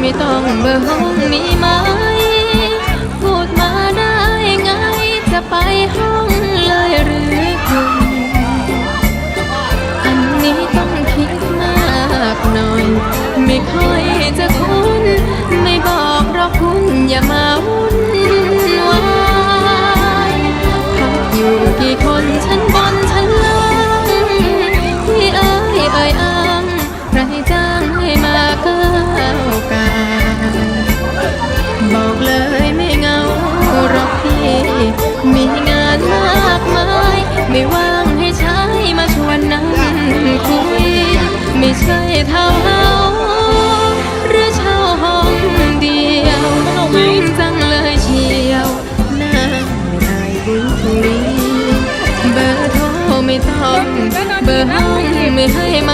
ไม่ต้องเบอร์ห้องมีไหม พูดมาได้ไง จะไปห้องเลยหรือคุณ อันนี้ต้องคิดมากหน่อย ไม่ค่อยจะคุ้น ไม่บอกหรอกคุณอย่ามา มีงานมากมาย ไม่ว่างให้ใช้มาชวนนั่งคุย ไม่ใช่เท่าเฮาหรือเช่าห้องเดียวยิ่งจังเลยเชียวหน้าไม่อายบุญทวีเบอร์โทรไม่ต้องเบอร์ห้องไม่ให้มา